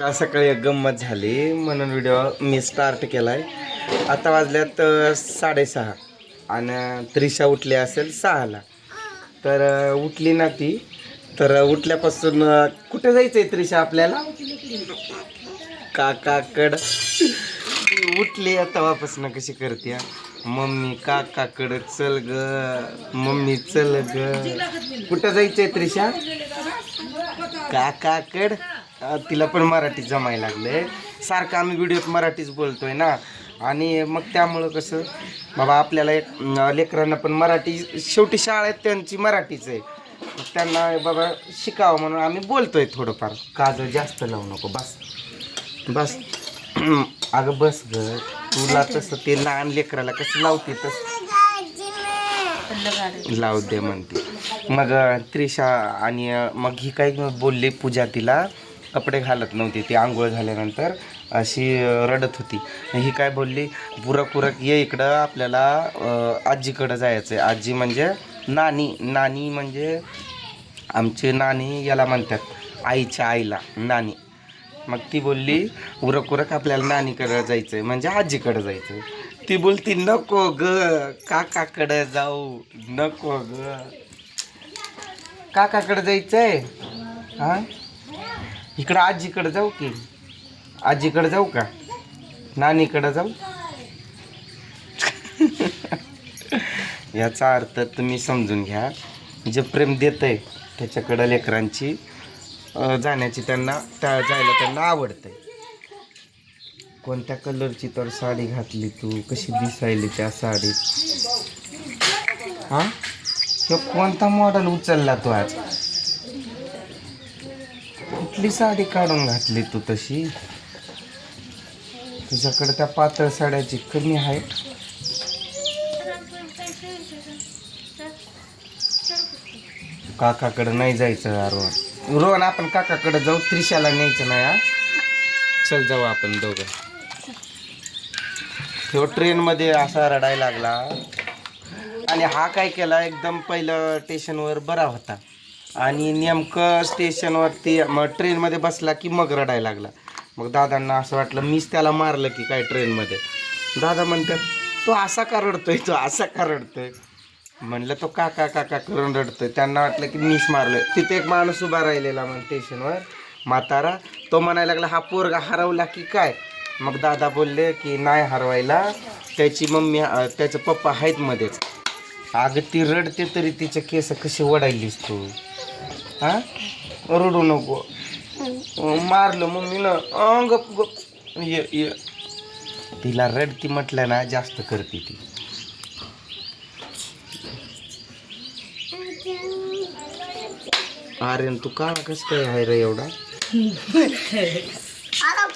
का सकाळी एक गंमत झाली. म्हणून व्हिडिओ मी स्टार्ट केला आहे आता वाजल्यात साडेसहा. आणि त्रिशा उठली असेल सहाला. तर उठली ना ती. तर उठल्यापासून कुठे जायचं आहे त्रिशा आपल्याला? काकाकड. उठली तेव्हापासून कशी करते मम्मी काकाकड चल ग. मम्मी चल ग. कुठं जायचंय त्रिशा? काकाकड. तिला पण मराठी जमायला लागले सारखं आम्ही व्हिडिओत मराठीच बोलतोय ना. आणि मग त्यामुळं कसं बाबा आपल्याला एक लेकरांना पण मराठी शेवटी शाळेत त्यांची मराठीच आहे. त्यांना बाबा शिकावं म्हणून आम्ही बोलतोय थोडंफार. काजळ जास्त लावू नको बस. बस. अगं बस ग. तुला तसं ते लहान लेकराला कसं लावते तसं. लावते म्हणते. मग त्रिशा आणि मग ही काय बोलली पूजा तिला. कपडे घालत नव्हती. ती आंघोळ झाल्यानंतर अशी रडत होती. ही काय बोलली? पुरक पुरक ये इकडं आपल्याला आजीकडं जायचं आहे आजी म्हणजे नानी. नानी म्हणजे आमची नानी याला म्हणतात. आईच्या आईला. नानी. मग ती बोलली उरक उरक आपल्याला नानीकडं जायचं आहे म्हणजे आजीकडं जायचं आहे ती बोलती नको ग काकाकडं जाऊ. नको ग. जायचं आहे हां? इकडं आजीकडं जाऊ की. आजीकडं जाऊ का? नानीकडं जाऊ. याचा अर्थ तुम्ही समजून घ्या. जे प्रेम देत आहे त्याच्याकडं लेकरांची जाण्याची त्यांना त्या जायला त्यांना आवडतंय. कोणत्या कलरची तर साडी घातली तू? कशी दिसायली त्या साडीत? हा? तो कोणता मॉडेल उचलला तू आज? कुठली साडी काढून घातली तू तशी. तुझ्याकडे त्या पातळ साड्याची कमी आहे. काकाकडे नाही जायचं रोहन रोहन आपण काकाकडे जाऊ. त्रिशाला न्यायचं नाही हा? चल जाऊ आपण दोघं. तो ट्रेनमध्ये असा रडायला लागला. आणि हा काय केला? एकदम पहिलं स्टेशनवर बरा होता. आणि नेमकं स्टेशनवरती मग ट्रेनमध्ये बसला की मग रडायला लागला. मग दादांना असं वाटलं मीच त्याला मारलं की काय ट्रेनमध्ये दादा म्हणतात तो असा का रडतोय? तो असा का रडतोय? म्हणलं तो काका काका करून रडतोय. त्यांना वाटलं की मीच मारलं तिथे एक माणूस उभा राहिलेला मग स्टेशनवर म्हातारा तो म्हणायला लागला हा पोरगा हरवला की काय? मग दादा बोलले की नाही हरवायला. त्याची मम्मी त्याचं पप्पा आहेत मध्येच. अगं ती रडते तरी तिचे केस कशी वडायलीस तू? हा? रडू नको. मारलं मम्मीनं. अं, गप गप. ये ये. तिला रडती म्हटलं ना जास्त करते ती. आर्यन तू का कसं काय आहे रे एवढा?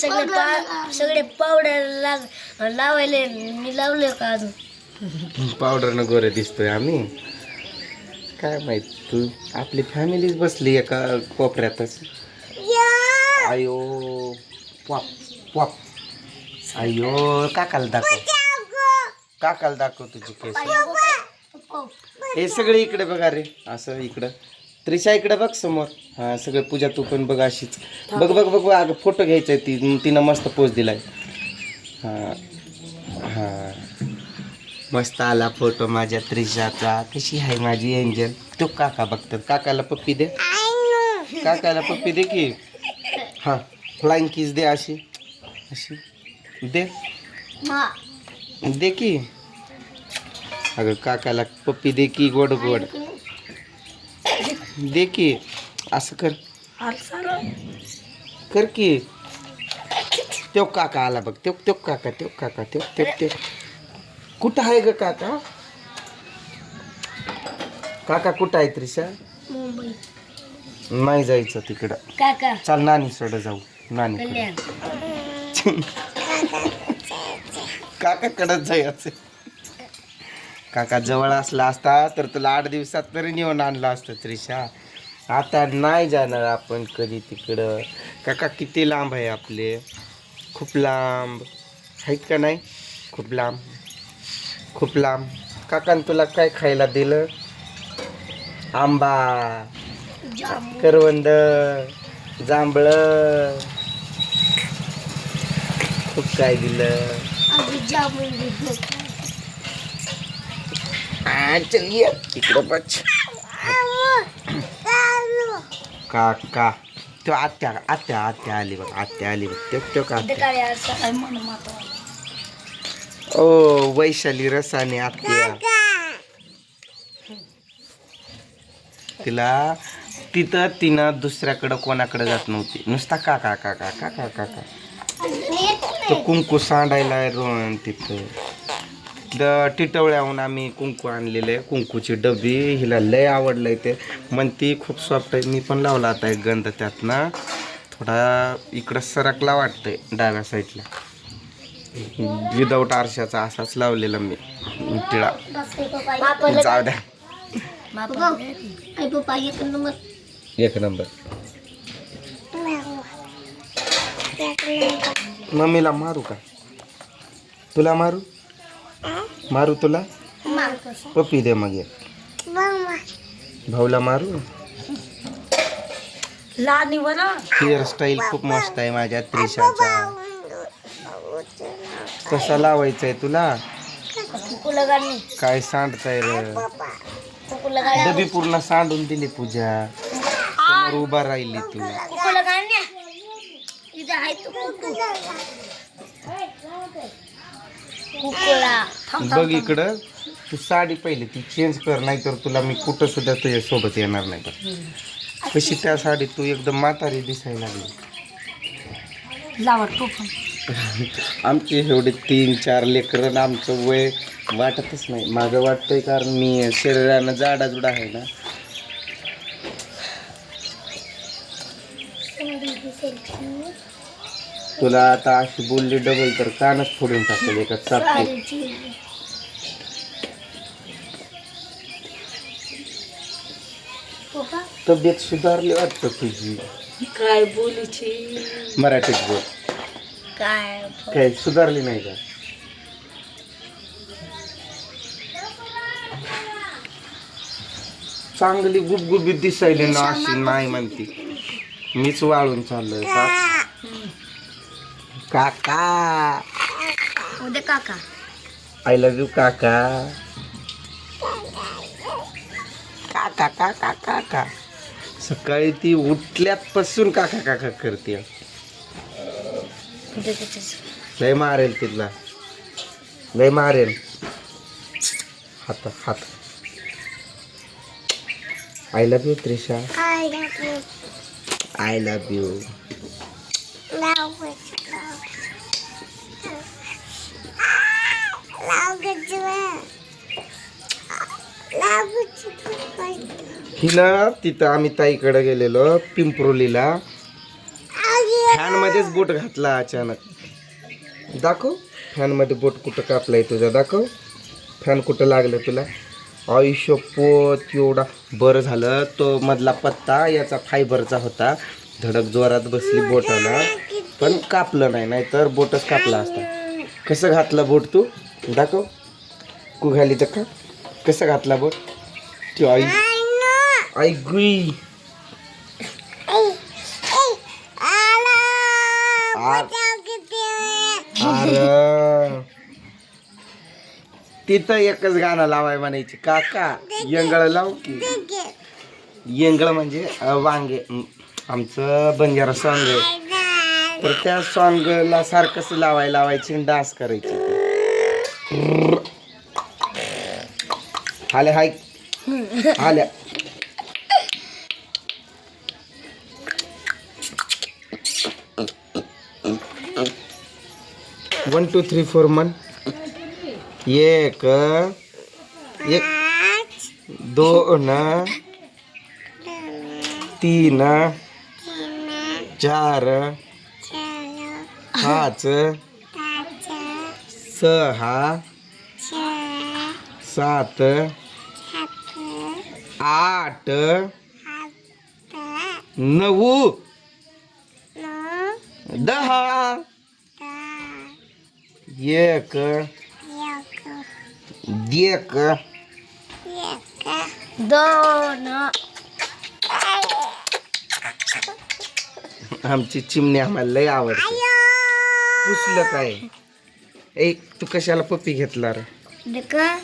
सगळे पा सगळे पावडर लाग लावायले मी लावले का अजून? पावडरनं गोरे दिसतोय आम्ही. काय माहीत तू आपली फॅमिलीच बसली एका कोपऱ्यातच. आयो पॉप पॉप आयो काकाला दाखव. काकाला दाखव तुझी केस हे सगळे इकडे बघा रे असं इकडं. त्रिशा इकडे बघ समोर. हा सगळे पूजा तू पण बघ अशीच. बघ बघ बघ अगं फोटो घ्यायचा आहे ती तिनं मस्त पोच दिलाय. हा हा. मस्त आला फोटो माझ्या त्रिशाचा. कशी आहे माझी एंजल? तो काका बघतात. काकाला पप्पी दे. काकाला पप्पी दे की. हा फ्लाइंग किस दे अशी. अशी. दे. दे की. अगं काकाला पप्पी दे की गोड गोड. दे की. असं कर. कर की. त्यो काका आला बघ. त्यो त्यो काका त्यो काका त्यो त्यो त्यो कुठं आहे ग काका? काका कुठं आहे त्रिशा? मुंबई. नाही जायचं तिकडं. काका. चाल नानी सड जाऊ. नानी कल्याण. काकाकडच जायचं. काका जवळ असला असता तर तुला आठ दिवसात तरी नेऊन आणला असतं त्रिशा. आता नाही जाणार आपण कधी तिकडं. काका किती लांब आहे आपले? खूप लांब. आहेत का नाही? खूप लांब. खूप लांब. काकान तुला काय खायला दिलं? आंबा करवंद जांभळं. खूप काय दिलं. अजून जामुन दिलं. चल ये. इकडं बच काका तो आत्या आत्या आत्या आली बघ आत्या आली बघ त्यो त्यो का इथं आत्या काय आज सकाळी मन मातो ओ वैशाली रसाने आत्या तिला तिथं तिनं दुसऱ्याकडं कोणाकडे जात नव्हती. नुसता काका काका काका काका तो कुंकू सांडायला रोहन तिथं. द टिटवळ्याहून आम्ही कुंकू आणलेलं. आहे कुंकूची डबी हिला लय आवडलंय ते. म्हणती खूप सॉफ्ट आहे. मी पण लावला आता एक गंध त्यातनं. थोडा इकडं सरकला वाटतंय डाव्या साईडला विदाऊट आरशाचा असाच लावलेला मी टिळा जाऊ द्या. एक नंबर. मम्मीला मारू का? तुला मारू? मारू तुला? पप्पी दे मग एक. भाऊला मारू? हेअरस्टाईल खूप मस्त आहे माझ्या त्रिशाचा. कसा लावायचा आहे तुला काय सांडताय र? डबी पूर्ण सांडून दिली पूजा. समोर उभा राहिली तू. बघ इकडं. तू साडी पहिली ती चेंज कर नाही तर तुला मी कुठं सुद्धा तुझ्या सोबत येणार नाही तर कशी त्या साडीत तू एकदम म्हातारी दिसायला लागली. लावा तो पण आमचे एवढे तीन चार लेकरं आमचं वय वाटतच नाही. माझं वाटतंय कारण मी शरीरानं जाडाजुडा आहे ना. तुला आता अशी बोलली डबल तर कानच फोडून टाकेल एका चापटी तब्येत सुधारली वाटतं तुझी. काय बोलीची मराठीत बोल. काय काय सुधारली नाही का? चांगली गुबगुबीत दिसायली ना अशी नाही म्हणती. मीच वाळून चाललोय का? काका. उद्या काका. आय लव्ह यू काका काका काका काका. सकाळी ती उठल्यापासून काका काका करते. लय मारेल तिथला. लय मारेल. हात हात. I love you Trisha. I love you हिनं तिथं आम्ही ताईकडे गेलेलो पिंपरोलीला. फॅन मध्येच बोट घातला अचानक. दाखव फॅनमध्ये बोट कुठं कापलाय तुझा दाखव. फॅन कुठं लागलं तुला? आयुष्य पोत एवढा. बरं झालं तो मधला पत्ता याचा फायबरचा होता. धडक जोरात बसली बोटाला. पण कापलं नाही नाहीतर बोटच कापला असता. कसं घातलं बोट तू? दाखव. कु घाली तर का कसं घातला बोट? ती आई आई गुई तिथं एकच गाणं लावाय म्हणायची काका यंगळ लाव की. यंगळ म्हणजे वांगे. आमचं बंजारा सॉंग आहे. तर त्या सॉन्गला सारखंच लावाय लावायची आणि डान्स करायची आल्या हाय. आल्या. वन टू थ्री फोर मन एक एक दोन तीन चार पाच सहा सात आठ नऊ दहा. एक एक दोन आमची चिमणी आम्हाला लय आवडते. पुसलं काय? एक तू कशाला पप्पी घेतला रे? का